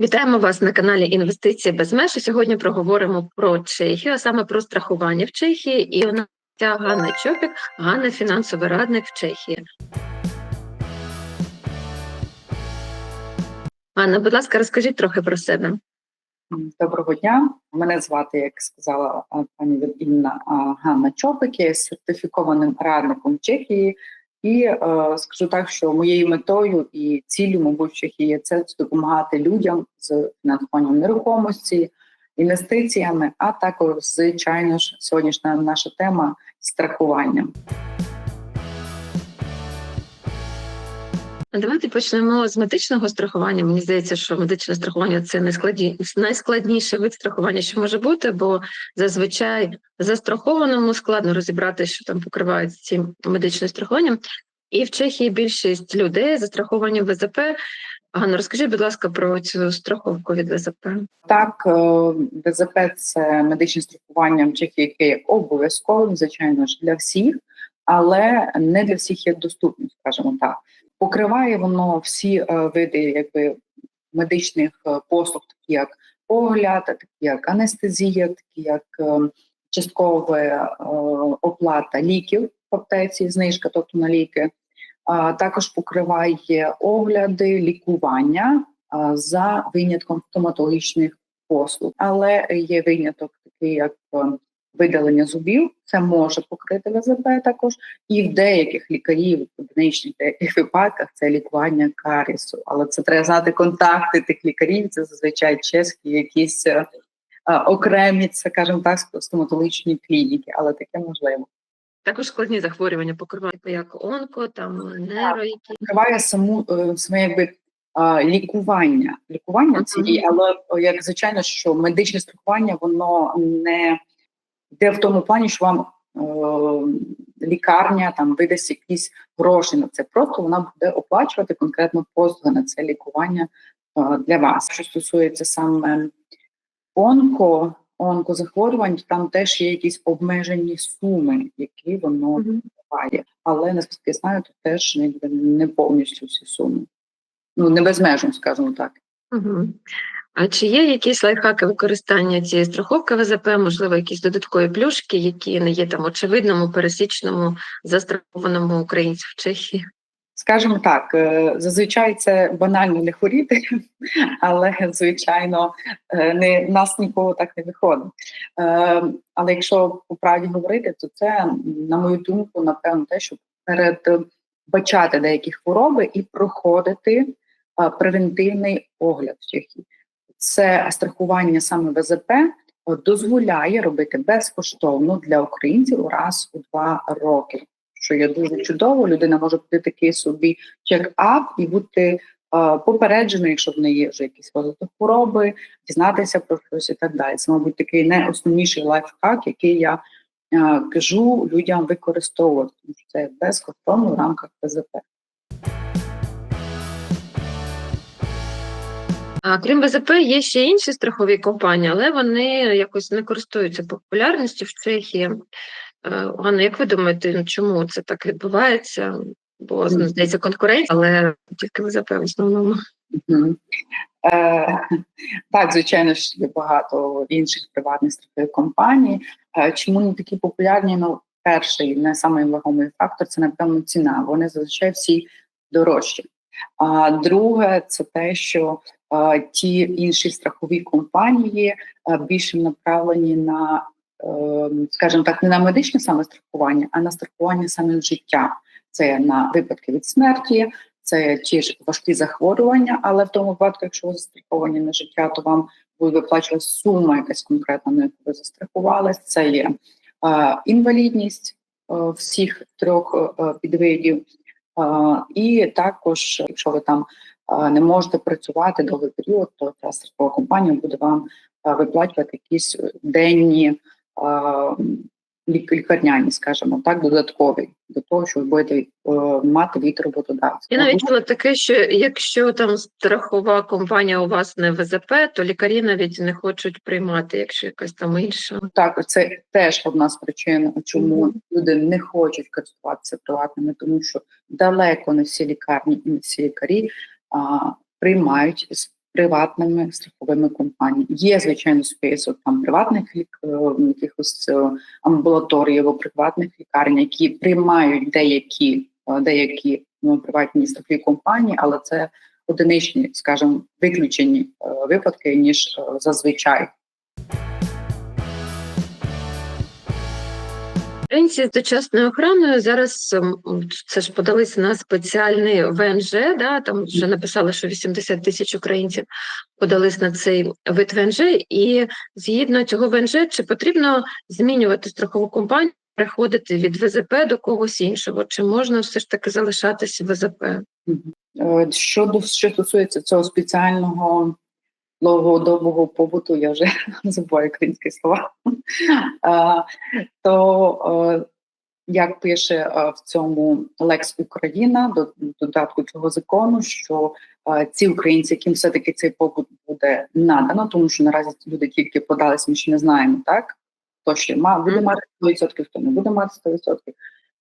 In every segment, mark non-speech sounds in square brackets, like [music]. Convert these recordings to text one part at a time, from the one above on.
Вітаємо вас на каналі Інвестиції без меж. Сьогодні проговоримо про Чехію, а саме про страхування в Чехії. І у нас Ганна Чопік, Ганна фінансовий радник в Чехії. Ганна, будь ласка, розкажіть трохи про себе. Доброго дня. Мене звати, як сказала пані Інна Ганна Чопик, я є сертифікованим радником Чехії. І е, скажу так, що моєю метою і ціллю, мабуть, є це допомагати людям з фінансуванням нерухомості, інвестиціями, а також, звичайно ж, сьогоднішня наша тема страхуванням. Давайте почнемо з медичного страхування. Мені здається, що медичне страхування це найскладні... найскладніший вид страхування, що може бути, бо зазвичай застрахованому складно розібрати, що там покривають цим медичним страхуванням. І в Чехії більшість людей застраховані ВЗП. Ганна, розкажіть, будь ласка, про цю страховку від ВЗП. Так, е, ВЗП це медичне страхування в Чехії, яке є обов'язковим, звичайно ж, для всіх, але не для всіх є доступним, скажімо так. Покриває воно всі е, види якби медичних е, послуг, такі як огляд, такі як анестезія, такі як е, часткова оплата ліків в аптеці, знижка, тобто на ліки. Також покриває огляди, лікування за винятком стоматологічних послуг. Але є виняток, такий як видалення зубів, це може покрити ВЗП також, і в деяких лікарів, в одиничних деяких випадках це лікування карісу. Але це треба знати контакти тих лікарів. Це зазвичай чеські, якісь е, е, окремі, це кажемо так, стоматологічні клініки, але таке можливо. Також складні захворювання покривають як онко, там неро, які Покриває саму е, саме якби лікування. Лікування цієї, але як звичайно, що медичне страхування воно не йде в тому плані, що вам е, лікарня там видасть якісь гроші на це. Просто вона буде оплачувати конкретно послуги на це лікування е, для вас. Що стосується саме онко, онкозахворювань, там теж є якісь обмежені суми, які воно Мгм. триває. Але наскільки я знаю, то теж не, не повністю всі суми. Ну, не безмежно, скажімо так. Угу. А чи є якісь лайфхаки використання цієї страховки ВЗП, можливо, якісь додаткові плюшки, які не є там очевидному, пересічному, застрахованому українцю в Чехії? Скажімо так, е, зазвичай це банально не хворіти, [laughs] але звичайно е, не нас нікого так не виходить. Е, Але якщо по правді говорити, то це, на мою думку, напевно, те, що передбачати деякі хвороби і проходити превентивний огляд в Чехії. Це страхування саме ВЗП е, дозволяє робити безкоштовно для українців раз у два роки що є дуже чудово. Людина може бути такий собі чек-ап і бути е, попередженою, якщо в неї вже якісь розвиток хвороби, дізнатися про щось і так далі. Це, мабуть, такий найосновніший лайфхак, який я е, кажу людям використовувати, тому що це безкоштовно в рамках ПЗП. А крім ВЗП, є ще інші страхові компанії, але вони якось не користуються популярністю в Чехії. Ганна, як ви думаєте, чому це так відбувається? Бо ну, здається конкуренція, але тільки ВЗП в основному. Е, так, звичайно ж, є багато інших приватних страхових компаній. Е, чому не такі популярні? Ну, перший, не самий вагомий фактор це, напевно, ціна. Вони зазвичай всі дорожчі. А друге, це те, що ті інші страхові компанії е, більше направлені на, е, скажімо так, не на медичне саме страхування, а на страхування саме життя. Це на випадки від смерті, це ті ж важкі захворювання, але в тому випадку, якщо ви застраховані на життя, то вам буде виплачувати сума якась конкретна, на яку ви застрахувалися. Це є е, інвалідність е, всіх трьох підвидів, і також, якщо ви там не можете працювати довгий період, то ця страхова компанія буде вам виплачувати якісь денні. е, Лікарняні, скажімо так, додаткові до того, щоб ви будете е, мати від роботодавця. Я навіть чула таке, що якщо там страхова компанія у вас не ВЗП, то лікарі навіть не хочуть приймати, якщо якась там інша. Так, це теж одна з причин, чому Мгм. люди не хочуть користуватися приватними, тому що далеко не всі лікарні і не всі лікарі приймають з приватними страховими компаніями. Є звичайно список там приватних лік, е, якихось е, амбулаторій або приватних лікарень, які приймають деякі е, деякі ну, приватні страхові компанії, але це одиничні, скажімо, виключені випадки ніж зазвичай. Українці з дочасною охороною зараз ем, це ж подалися на спеціальний ВНЖ. Да, там вже написали, що 80 тисяч українців подались на цей вид ВНЖ, і згідно цього ВНЖ, чи потрібно змінювати страхову компанію, переходити від ВЗП до когось іншого? Чи можна все ж таки залишатися в ВЗП? Е, Щодо що стосується цього спеціального довгодобового побуту, я вже [laughs] забуваю українські слова, то е, як пише е, в цьому Лекс Україна до додатку цього закону, що е, ці українці, яким все-таки цей побут буде надано, тому що наразі люди тільки подались, ми ще не знаємо, так? Хто ще ма, буде мати 100%, хто не буде мати 100%.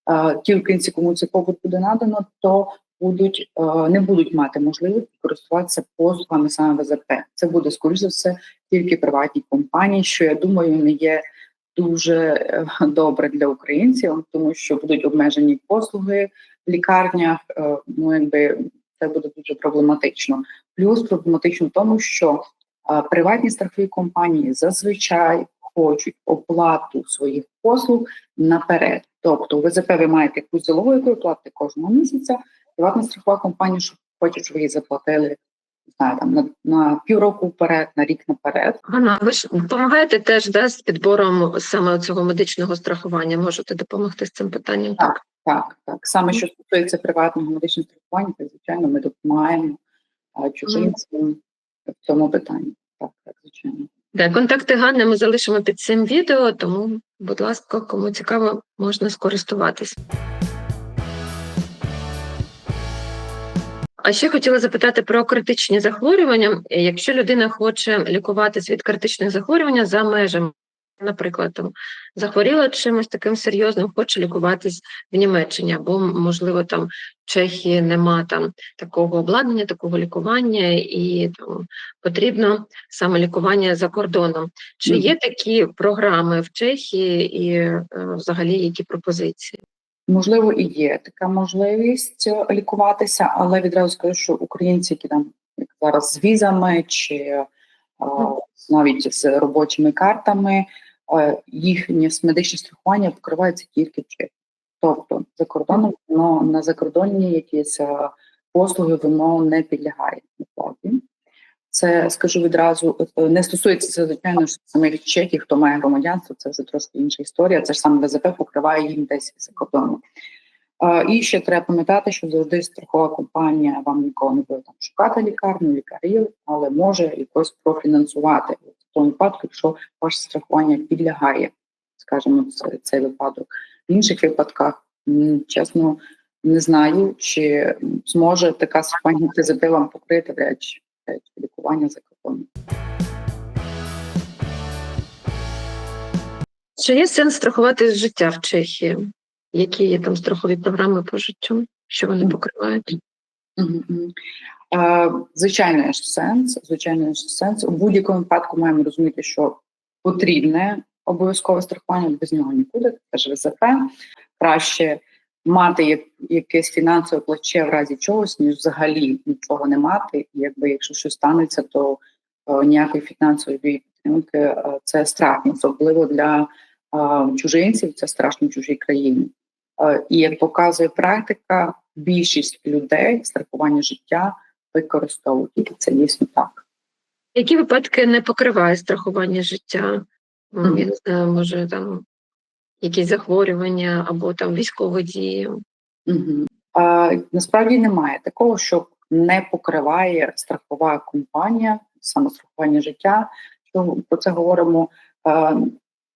Е, Ті українці, кому цей побут буде надано, то будуть е, не будуть мати можливості користуватися послугами саме ВЗП. Це буде скоріш за все тільки приватні компанії, що я думаю, не є дуже е, добре для українців, тому що будуть обмежені послуги в лікарнях. е, Ну якби це буде дуже проблематично. Плюс проблематично в тому, що приватні страхові компанії зазвичай хочуть оплату своїх послуг наперед. Тобто, ВЗП ви маєте якусь залогу, яку платите кожного місяця. Приватна страхова компанія, що хоче, щоб ви її заплатили не знаю, там на, на півроку вперед, на рік наперед. Ганна, ви ж допомагаєте теж да, з підбором саме цього медичного страхування? Можете допомогти з цим питанням? Так. Так, так. Саме що стосується приватного медичного страхування, то звичайно ми допомагаємо чужинцям в цьому питанні. Так, так, звичайно. Да, контакти Ганни ми залишимо під цим відео, тому, будь ласка, кому цікаво, можна скористуватись. А ще хотіла запитати про критичні захворювання. Якщо людина хоче лікуватись від критичних захворювань за межами, наприклад, там захворіла чимось таким серйозним, хоче лікуватись в Німеччині, або можливо там в Чехії нема там такого обладнання, такого лікування, і там потрібно саме лікування за кордоном. Чи є такі програми в Чехії і е, взагалі які пропозиції? Можливо, і є така можливість е, лікуватися, але відразу скажу, що українці, які там як зараз з візами чи а, навіть з робочими картами, е, їхнє медичне страхування покривається тільки Чехії. Тобто за кордоном воно на закордонні якісь е, послуги воно не підлягає оплаті. Це скажу відразу, е, не стосується це, звичайно ж самих чехів, хто має громадянство, це вже трошки інша історія. Це ж саме ВЗП покриває їм десь за кордоном. Е, І ще треба пам'ятати, що завжди страхова компанія вам ніколи не буде там шукати лікарню, лікарів, але може якось профінансувати в тому випадку, якщо ваше страхування підлягає, скажімо, це- цей випадок. В інших випадках, чесно, не знаю, чи зможе така компанія ТЗП вам покрити чи лікування за кордоном. Чи є сенс страхувати життя в Чехії? Які є там страхові програми по життю, що вони покривають? Звичайно, ж сенс. Звичайно, ж сенс. У будь-якому випадку маємо розуміти, що потрібне обов'язкове страхування, без нього нікуди, це ж ВЗП. Краще мати як, якесь фінансове плече в разі чогось, ніж взагалі нічого не мати. І якби якщо щось станеться, то е, ніякої фінансової підтримки е, це страшно, особливо для е, чужинців, це страшно в чужій країні. Е, І як показує практика, більшість людей страхування життя використовують. І це дійсно так. Які випадки не покриває страхування життя? Мгм. Я не знаю, може там якісь захворювання або там військові дії. Угу. А, насправді немає такого, що не покриває страхова компанія, саме страхування життя. Що про це говоримо? А,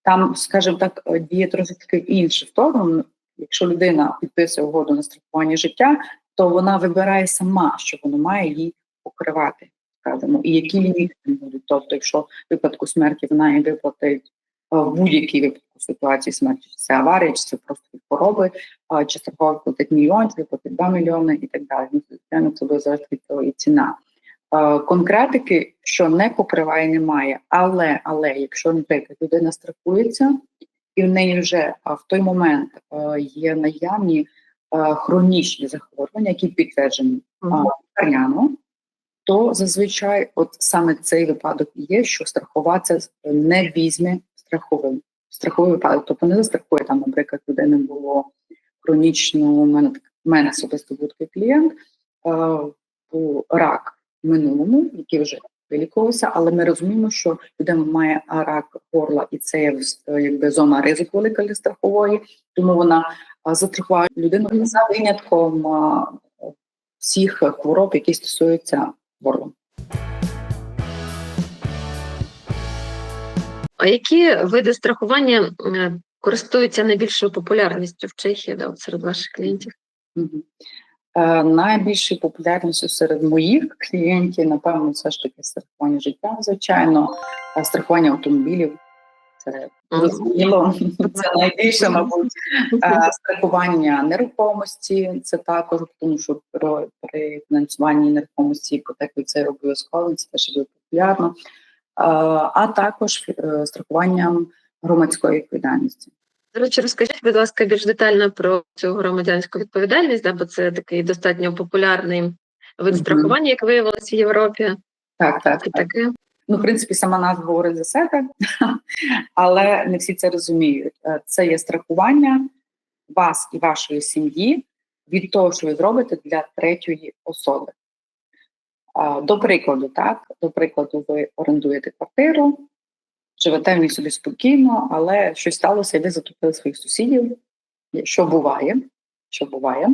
там, скажімо так, діє трошки інше в тому. Якщо людина підписує угоду на страхування життя, то вона вибирає сама, що воно має їй покривати, скажімо, і які ліміти будуть. Тобто, якщо в випадку смерті вона їй виплатить в будь-якій випадку ситуації смерті, чи це аварія, чи це просто від хвороби, чи страхова платить мільйон, чи платить 2 мільйони і так далі. Ну, Звичайно, це буде залежить від того і ціна. Е, Конкретики, що не покриває, немає. Але, але якщо, наприклад, людина страхується, і в неї вже в той момент е, є наявні е, хронічні захворювання, які підтверджені лікарняно, то зазвичай, от саме цей випадок є, що страхова це не візьме страховим. Страховий випадок, тобто не застрахує там, наприклад, людини було хронічно, у мене у мене особисто був такий клієнт, е, був рак в минулому, який вже вилікувався, але ми розуміємо, що людина має рак горла, і це е, якби зона ризику велика для страхової, тому вона а, застрахувала людину за винятком всіх хвороб, які стосуються горла. А які види страхування е, користуються найбільшою популярністю в Чехії да, серед ваших клієнтів? Е, Найбільшою популярністю серед моїх клієнтів, напевно, все ж таки страхування життя, звичайно, а страхування автомобілів. Це зрозуміло, це найбільше, мабуть, страхування нерухомості. Це також тому, що при, фінансуванні нерухомості іпотеки це обов'язково, це теж дуже популярно. А також е, страхуванням громадської відповідальності. До речі, розкажіть, будь ласка, більш детально про цю громадянську відповідальність, да, бо це такий достатньо популярний вид страхування, як виявилось в Європі. Так, так, так. таке. Ну, в принципі, сама назва говорить за себе, [laughs] але не всі це розуміють. Е, Це є страхування вас і вашої сім'ї від того, що ви зробите для третьої особи. До прикладу, так, до прикладу, ви орендуєте квартиру, живете в ній собі спокійно, але щось сталося, і ви затопили своїх сусідів, що буває, що буває,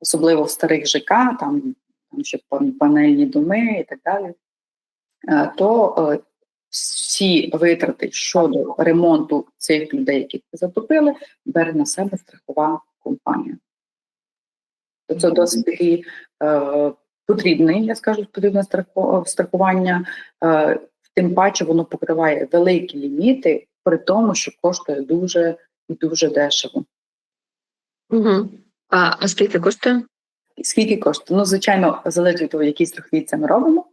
особливо в старих ЖК, там, там ще панельні доми і так далі. Е, то е, всі витрати щодо ремонту цих людей, яких затопили, бере на себе страхова компанія. Це досить такий е, потрібний, я скажу, потрібне страхування. Е, тим паче воно покриває великі ліміти, при тому, що коштує дуже і дуже дешево. Угу. А, а скільки коштує? Скільки коштує? Ну, звичайно, залежить від того, які страхові це ми робимо.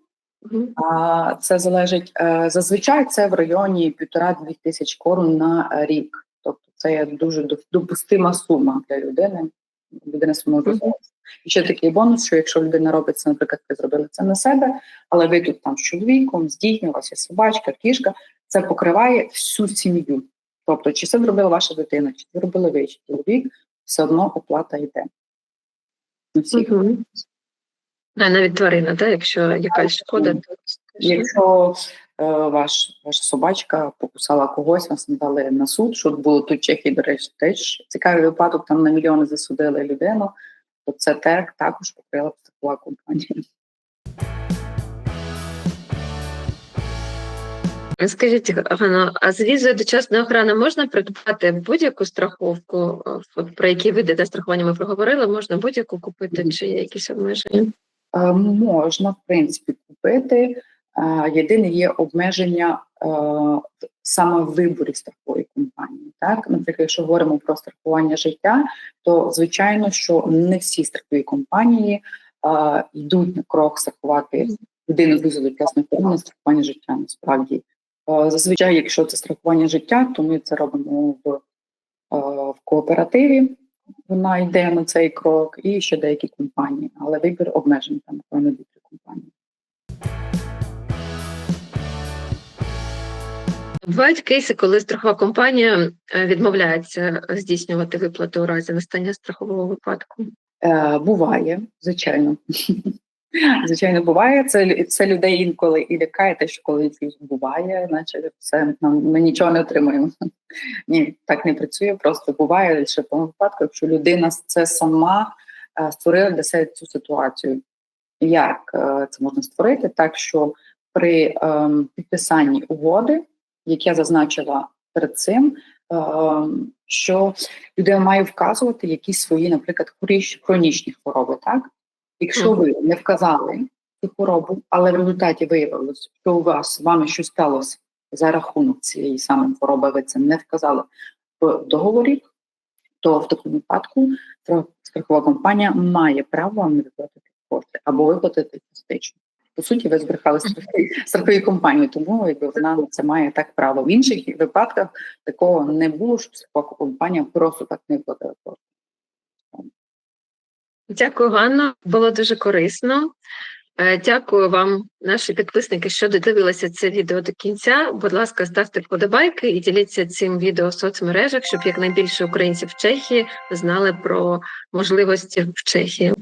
Угу. А це залежить е, зазвичай це в районі півтора-дві тисяч корон на рік. Тобто це є дуже допустима сума для людини. Людина зможе Мгм. І ще такий бонус, що якщо людина робить це, наприклад, ви зробили це на себе, але ви тут там з чоловіком, з дітьми, у вас є собачка, кішка, це покриває всю сім'ю. Тобто, чи це зробила ваша дитина, чи це зробили ви, чи чоловік, все одно оплата йде. Всіх. Угу. А навіть тварина, так? якщо якась шкода, то. Якщо е, ваш, ваша собачка покусала когось, вас надали на суд, що було тут Чехії, до речі, теж цікавий випадок, там на мільйони засудили людину, то це те, також покрила страхова компанія. Скажіть, Ганно, а з візою дочасної охорони можна придбати будь-яку страховку, про які види де страхування ми проговорили, можна будь-яку купити, чи є якісь обмеження? Е, Можна, в принципі, купити. Е, Єдине є обмеження е, саме в виборі компанії. Так, наприклад, якщо говоримо про страхування життя, то звичайно, що не всі страхові компанії е, йдуть на крок страхувати людину з власне форми страхування життя. Насправді, Е, зазвичай, якщо це страхування життя, то ми це робимо в, е, в кооперативі вона йде на цей крок, і ще деякі компанії, але вибір обмежений там напевно дві-три компанії. Бувають кейси, коли страхова компанія е, відмовляється здійснювати виплати у разі настання страхового випадку. Е, буває, звичайно. [laughs] Звичайно, буває. Це, це людей інколи і лякає, те, що коли буває, наче все ми нічого не отримуємо. [laughs] Ні, так не працює. Просто буває лише тому випадку, якщо людина це сама е, створила для себе цю ситуацію. Як е, це можна створити? Так що при ем, підписанні угоди, як я зазначила перед цим, ем, що людина має вказувати якісь свої, наприклад, хронічні хвороби. Так, якщо ви не вказали цю хворобу, але в результаті виявилось, що у вас з вами щось сталося за рахунок цієї самої хвороби ви це не вказали в договорі, то в такому випадку страхова компанія має право вам не виплатити кошти або виплатити частично. По суті, ви збрехали страховій, страховій компанії, тому якби вона на це має так право. В інших випадках такого не було, щоб страхова компанія просто так не платила. Дякую, Ганно. Було дуже корисно. Е, Дякую вам, наші підписники, що додивилися це відео до кінця. Будь ласка, ставте вподобайки і діліться цим відео в соцмережах, щоб якнайбільше українців в Чехії знали про можливості в Чехії.